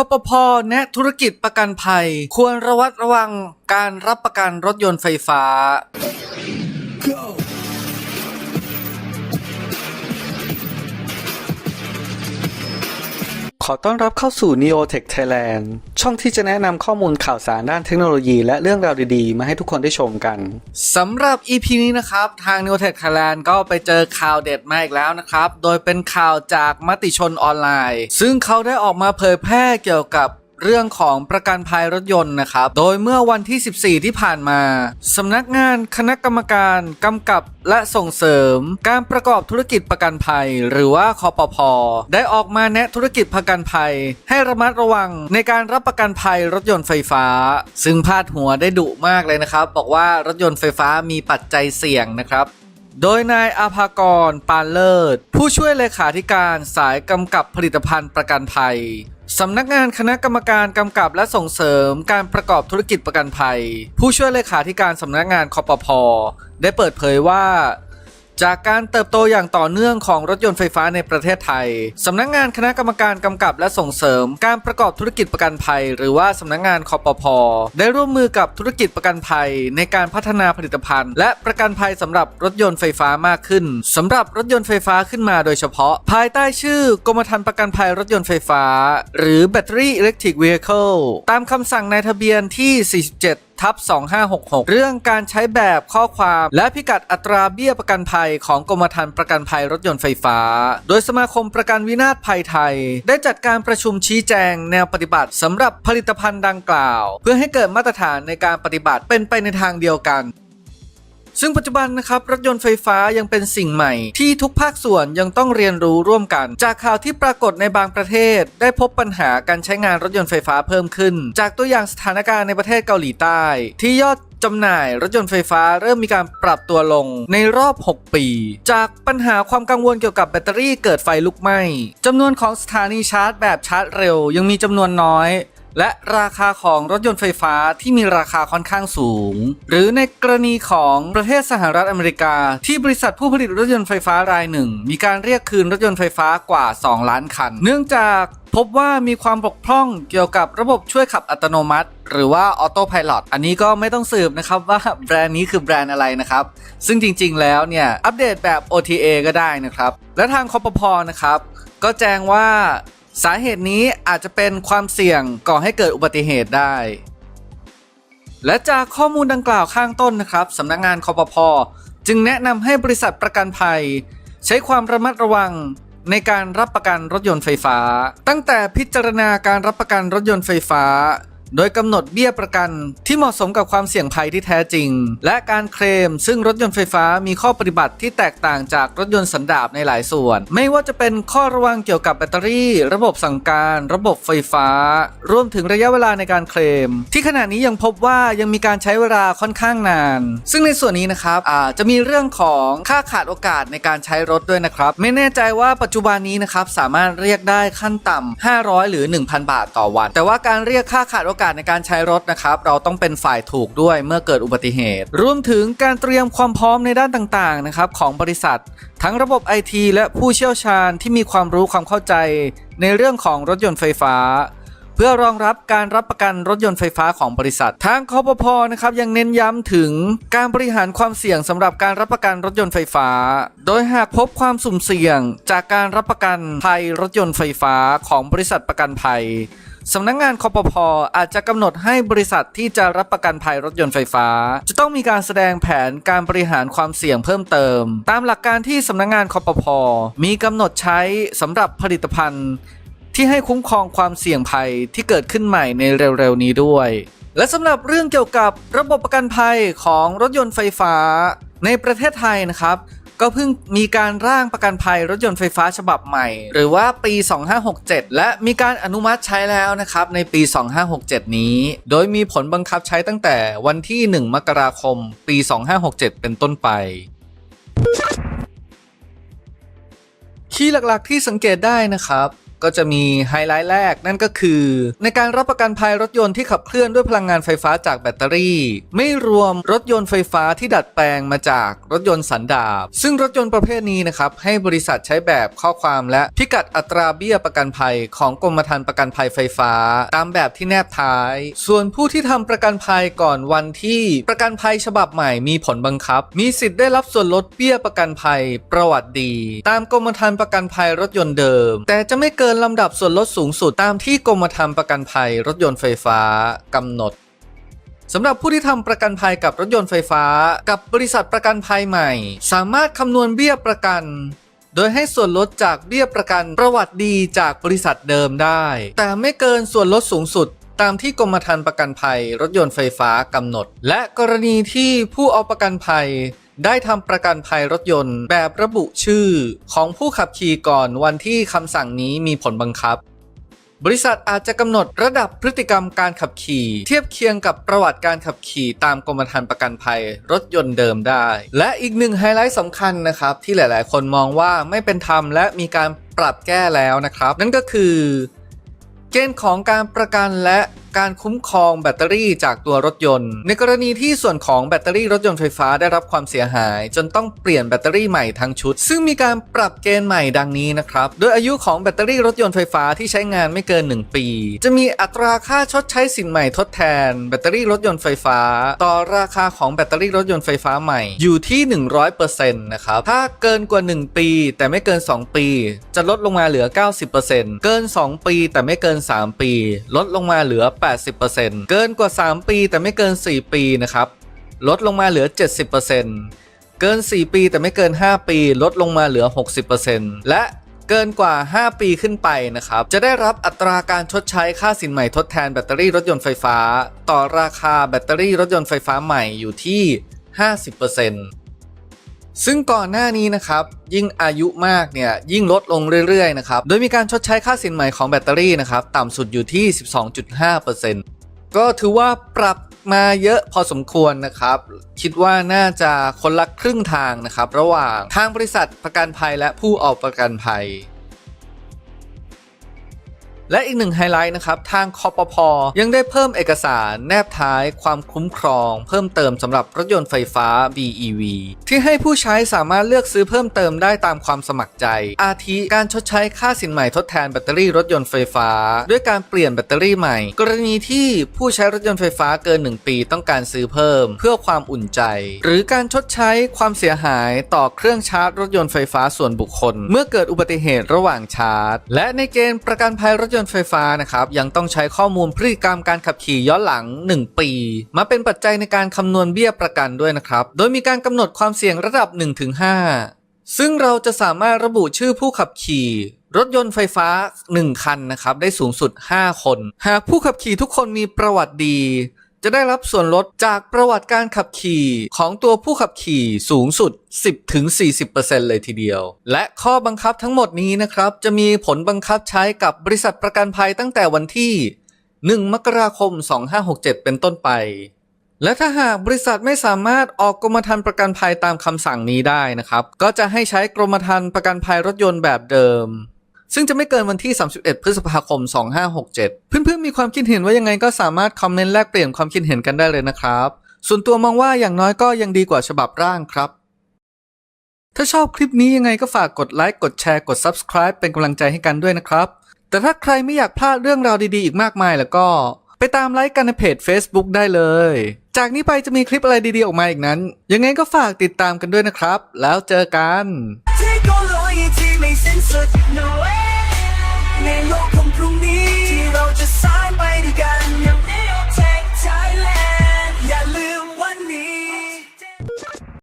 คปพแนะธุรกิจประกันภัย ควรระวัดระวังการรับประกันรถยนต์ไฟฟ้าข อต้อนรับเข้าสู่ Neotech Thailand ช่องที่จะแนะนำข้อมูลข่าวสารด้านเทคโนโลยีและเรื่องราวดีๆ มาให้ทุกคนได้ชมกันสำหรับ EP นี้นะครับ ทาง Neotech Thailand ก็ไปเจอข่าวเด็ดมาอีกแล้วนะครับ โดยเป็นข่าวจากมติชนออนไลน์ ซึ่งเขาได้ออกมาเผยแพร่เกี่ยวกับ เรื่องของประกันภัยรถยนต์นะครับ โดยเมื่อวันที่ 14 ที่ผ่านมาสำนักงานคณะกรรมการกำกับและส่งเสริม การประกอบธุรกิจประกันภัย หรือว่าคอปพได้ออกมาแนะธุรกิจประกันภัย ให้ระมัดระวังในการรับประกันภัยรถยนต์ไฟฟ้า ซึ่งพาดหัวได้ดุมากเลยนะครับ บอกว่ารถยนต์ไฟฟ้ามีปัจจัยเสี่ยงนะครับโดยนายอาภากร ปานเลิศ ผู้ช่วยเลขาธิการสายกำกับผลิตภัณฑ์ประกันภัย สำนักงานคณะกรรมการกำกับและส่งเสริมการประกอบธุรกิจประกันภัย ผู้ช่วยเลขาธิการสำนักงานคอปพได้เปิดเผยว่า จากการเติบโตอย่างต่อเนื่องของรถยนต์ไฟฟ้าในประเทศไทย สำนักงานคณะกรรมการกำกับและส่งเสริม การประกอบธุรกิจประกันภัย หรือว่าสำนักงานคอปพได้ร่วมมือกับธุรกิจประกันภัย ในการพัฒนาผลิตภัณฑ์ และประกันภัยสำหรับรถยนต์ไฟฟ้ามากขึ้นสำหรับรถยนต์ไฟฟ้าขึ้นมาโดยเฉพาะ ภายใต้ชื่อกรมธรรม์ประกันภัยรถยนต์ไฟฟ้า หรือ Battery Electric Vehicle ตามคำสั่งในทะเบียนที่ 47 ทับ2566 เรื่องการใช้แบบข้อความและพิกัดอัตราเบี้ยประกันภัยของกรมธรรม์ประกันภัยรถยนต์ไฟฟ้า โดยสมาคมประกันวินาศภัยไทย ได้จัดการประชุมชี้แจงแนวปฏิบัติสำหรับผลิตภัณฑ์ดังกล่าว เพื่อให้เกิดมาตรฐานในการปฏิบัติเป็นไปในทางเดียวกัน ซึ่งปัจจุบันนะครับรถยนต์ไฟฟ้ายังเป็นสิ่งใหม่ ที่ทุกภาคส่วนยังต้องเรียนรู้ร่วมกัน จากข่าวที่ปรากฏในบางประเทศ ได้พบปัญหาการใช้งานรถยนต์ไฟฟ้าเพิ่มขึ้น จากตัวอย่างสถานการณ์ในประเทศเกาหลีใต้ ที่ยอดจำหน่ายรถยนต์ไฟฟ้าเริ่มมีการปรับตัวลงในรอบ 6 ปี จากปัญหาความกังวลเกี่ยวกับแบตเตอรี่เกิดไฟลุกไหม้จำนวนของสถานีชาร์จแบบชาร์จเร็วยังมีจำนวนน้อย และราคาของรถยนต์ไฟฟ้าที่มีราคาค่อนข้างสูง หรือในกรณีของประเทศสหรัฐอเมริกา ที่บริษัทผู้ผลิตรถยนต์ไฟฟ้ารายหนึ่ง มีการเรียกคืนรถยนต์ไฟฟ้ากว่า 2 ล้านคัน เนื่องจากพบว่ามีความบกพร่องเกี่ยวกับระบบช่วยขับอัตโนมัติ หรือว่าออโต้พาย t อันนี้ก็ไม่ต้องสืบนะครับว่าแบรนด์นี้คือแบรนด์อะไรนะครับ ซึ่งจริงๆแล้วเนี่ย อัปเดตแบบ OTA ก็ได้นะครับ และทางคอปพนะครับ ก็แจ้งว่า สาเหตุนี้อาจจะเป็นความเสี่ยงก่อให้เกิดอุบัติเหตุได้ และจากข้อมูลดังกล่าวข้างต้นนะครับสำนักงานคอปพอจึงแนะนำให้บริษัทประกันภัย ใช้ความระมัดระวังในการรับประกันรถยนต์ไฟฟ้า ตั้งแต่พิจารณาการรับประกันรถยนต์ไฟฟ้า โดยกำหนดเบี้ยประกันที่เหมาะสมกับความเสี่ยงภัยที่แท้จริง และการเคลม ซึ่งรถยนต์ไฟฟ้ามีข้อปฏิบัติที่แตกต่างจากรถยนต์สันดาปในหลายส่วน ไม่ว่าจะเป็นข้อระวังเกี่ยวกับแบตเตอรี่ ระบบสั่งการ ระบบไฟฟ้า รวมถึงระยะเวลาในการเคลม ที่ขณะนี้ยังพบว่ายังมีการใช้เวลาค่อนข้างนาน ซึ่งในส่วนนี้นะครับอาจจะมีเรื่องของค่าขาดโอกาสในการใช้รถด้วยนะครับ ไม่แน่ใจว่าปัจจุบันนี้นะครับสามารถเรียกได้ขั้นต่ำ500 หรือ 1,000 บาทต่อวัน แต่ว่าการเรียกค่าขาดโอกาสการในการใช้รถนะครับ เราต้องเป็นฝ่ายถูกด้วยเมื่อเกิดอุบัติเหตุ รวมถึงการเตรียมความพร้อมในด้านต่างๆนะครับของบริษัท ทั้งระบบไอทีและผู้เชี่ยวชาญที่มีความรู้ความเข้าใจ ในเรื่องของรถยนต์ไฟฟ้า เพื่อรองรับการรับประกันรถยนต์ไฟฟ้าของบริษัท ทางคอปพนะครับยังเน้นย้ำถึงการบริหารความเสี่ยงสำหรับการรับประกันรถยนต์ไฟฟ้า โดยหากพบความสุ่มเสี่ยง จากการรับประกันภัยรถยนต์ไฟฟ้าของบริษัทประกันภัยสำนักงงานคอปพออาจจะกำหนดให้บริษัทที่จะรับประกันภัยรถยนต์ไฟฟ้า จะต้องมีการแสดงแผนการบริหารความเสี่ยงเพิ่มเติม ตามหลักการที่สำนักงงานคอปพมีกำหนดใช้สำหรับผลิตภัณฑ์ ที่ให้คุ้มครองความเสี่ยงภัยที่เกิดขึ้นใหม่ในเร็วๆนี้ด้วย และสำหรับเรื่องเกี่ยวกับระบบประกันภัยของรถยนต์ไฟฟ้า ในประเทศไทยนะครับ ก็เพิ่งมีการร่างประกันภัยรถยนต์ไฟฟ้าฉบับใหม่ หรือว่าปี 2567 และมีการอนุมัติใช้แล้วนะครับในปี 2567 นี้ โดยมีผลบังคับใช้ตั้งแต่วันที่ 1 มกราคม ปี 2567 เป็นต้นไปคีย์หลักๆที่สังเกตได้นะครับ ก็จะมีไฮไลท์แรกนั่นก็คือ ในการรับประกันภัยรถยนต์ที่ขับเคลื่อนด้วยพลังงานไฟฟ้าจากแบตเตอรี่ ไม่รวมรถยนต์ไฟฟ้าที่ดัดแปลงมาจากรถยนต์สันดาปซึ่งรถยนต์ประเภทนี้นะครับให้บริษัทใช้แบบข้อความและพิกัดอัตราเบี้ยประกันภัยของกรมธรรม์ประกันภัยไฟฟ้า ตามแบบที่แนบท้าย ส่วนผู้ที่ทำประกันภัยก่อนวันที่ประกันภัยฉบับใหม่มีผลบังคับ มีสิทธิ์ได้รับส่วนลดเบี้ยประกันภัยประวัติดี ตามกรมธรรม์ประกันภัยรถยนต์เดิม แต่จะไม่เกินลำดับส่วนลดสูงสุดตามที่กรมธรรม์ประกันภัยรถยนต์ไฟฟ้ากำหนดสำหรับผู้ที่ทำประกันภัยกับรถยนต์ไฟฟ้า กับบริษัทประกันภัยใหม่ สามารถคำนวณเบี้ยประกัน โดยให้ส่วนลดจากเบี้ยประกันประวัติดีจากบริษัทเดิมได้ แต่ไม่เกินส่วนลดสูงสุดตามที่กรมธรรม์ประกันภัยรถยนต์ไฟฟ้ากำหนด และกรณีที่ผู้เอาประกันภัย ได้ทำประกันภัยรถยนต์ แบบระบุชื่อของผู้ขับขี่ก่อนวันที่คำสั่งนี้มีผลบังคับ บริษัทอาจจะกำหนดระดับพฤติกรรมการขับขี่ เทียบเคียงกับประวัติการขับขี่ตามกรมธรรม์ประกันภัยรถยนต์เดิมได้ และอีกหนึ่งไฮไลท์สำคัญนะครับ ที่หลาย ๆ คนมองว่าไม่เป็นธรรมและมีการปรับแก้แล้วนะครับ นั่นก็คือ เกณฑ์ของการประกันและ การคุ้มครองแบตเตอรี่จากตัวรถยนต์ ในกรณีที่ส่วนของแบตเตอรี่รถยนต์ไฟฟ้าได้รับความเสียหาย จนต้องเปลี่ยนแบตเตอรี่ใหม่ทั้งชุด ซึ่งมีการปรับเกณฑ์ใหม่ดังนี้นะครับ โดยอายุของแบตเตอรี่รถยนต์ไฟฟ้าที่ใช้งานไม่เกิน 1 ปี จะมีอัตราค่าชดใช้สินใหม่ทดแทน แบตเตอรี่รถยนต์ไฟฟ้า ต่อราคาของแบตเตอรี่รถยนต์ไฟฟ้าใหม่อยู่ที่ 100%นะครับถ้าเกินกว่า 1 ปี แต่ไม่เกิน 2 ปี จะลดลงมาเหลือ 90%เกิน 2 ปี แต่ไม่เกิน 3 ปี ลดลงมาเหลือ80%เกินกว่า 3 ปีแต่ไม่เกิน 4 ปีนะครับ ลดลงมาเหลือ 70%เกิน 4 ปีแต่ไม่เกิน 5 ปี ลดลงมาเหลือ 60%และเกินกว่า 5 ปีขึ้นไปนะครับ จะได้รับอัตราการชดใช้ค่าสินใหม่ทดแทนแบตเตอรี่รถยนต์ไฟฟ้า ต่อราคาแบตเตอรี่รถยนต์ไฟฟ้าใหม่อยู่ที่ 50% ซึ่งก่อนหน้านี้นะครับยิ่งอายุมากเนี่ยยิ่งลดลงเรื่อยๆนะครับโดยมีการชดใช้ค่าสินใหม่ของแบตเตอรี่นะครับต่ำสุดอยู่ที่ 12.5%ก็ถือว่าปรับมาเยอะพอสมควรนะครับ คิดว่าน่าจะคนละครึ่งทางนะครับ ระหว่างทางบริษัทประกันภัยและผู้ออกประกันภัย และอีกหนึ่งไฮไลท์นะครับ ทางคอปพอยังได้เพิ่มเอกสารแนบท้ายความคุ้มครอง เพิ่มเติมสำหรับรถยนต์ไฟฟ้า BEV ที่ให้ผู้ใช้สามารถเลือกซื้อเพิ่มเติมได้ตามความสมัครใจ อาทิการชดใช้ค่าสินใหม่ทดแทนแบตเตอรี่รถยนต์ไฟฟ้า ด้วยการเปลี่ยนแบตเตอรี่ใหม่ กรณีที่ผู้ใช้รถยนต์ไฟฟ้าเกิน 1 ปีต้องการซื้อเพิ่ม เพื่อความอุ่นใจ หรือการชดใช้ความเสียหายต่อเครื่องชาร์จรถยนต์ไฟฟ้าส่วนบุคคล เมื่อเกิดอุบัติเหตุระหว่างชาร์จ และในเกณฑ์ประกันภัยรถยนต์นต์ไฟฟ้านะครับยังต้องใช้ข้อมูลพฤติกรรมการขับขี่ย้อนหลัง 1 ปี มาเป็นปัจจัยในการคำนวณเบี้ยประกันด้วยนะครับ โดยมีการกำหนดความเสี่ยงระดับ 1-5 ซึ่งเราจะสามารถระบุชื่อผู้ขับขี่รถยนต์ไฟฟ้า 1 คันนะครับได้สูงสุด 5 คน หากผู้ขับขี่ทุกคนมีประวัติดี จะได้รับส่วนลดจากประวัติการขับขี่ของตัวผู้ขับขี่สูงสุด 10-40%เลยทีเดียว และข้อบังคับทั้งหมดนี้นะครับ จะมีผลบังคับใช้กับบริษัทประกันภัยตั้งแต่วันที่ 1 มกราคม 2567 เป็นต้นไป และถ้าหากบริษัทไม่สามารถออกกรมธรรม์ประกันภัยตามคำสั่งนี้ได้นะครับ ก็จะให้ใช้กรมธรรม์ประกันภัยรถยนต์แบบเดิม ซึ่งจะไม่เกินวันที่ 31 พฤษภาคม 2567 เพื่อนๆ มีความคิดเห็นว่ายังไงก็สามารถคอมเมนต์แลกเปลี่ยนความคิดเห็นกันได้เลยนะครับ ส่วนตัวมองว่าอย่างน้อยก็ยังดีกว่าฉบับร่างครับ ถ้าชอบคลิปนี้ยังไงก็ฝากกดไลค์ กดแชร์ กด Subscribe เป็นกำลังใจให้กันด้วยนะครับ แต่ถ้าใครไม่อยากพลาดเรื่องราวดีๆ อีกมากมายแล้วก็ ไปตามไลค์กันในเพจ Facebook ได้เลย จากนี้ไปจะมีคลิปอะไรดีๆ ออกมาอีกนั้น ยังไงก็ฝากติดตามกันด้วยนะครับ แล้วเจอกันเทคโนโลยีที่ไม่สิ้นสุด no way ในโลกของพรุ่งนี้ ที่เราจะสร้างไปด้วยกันย่งนี้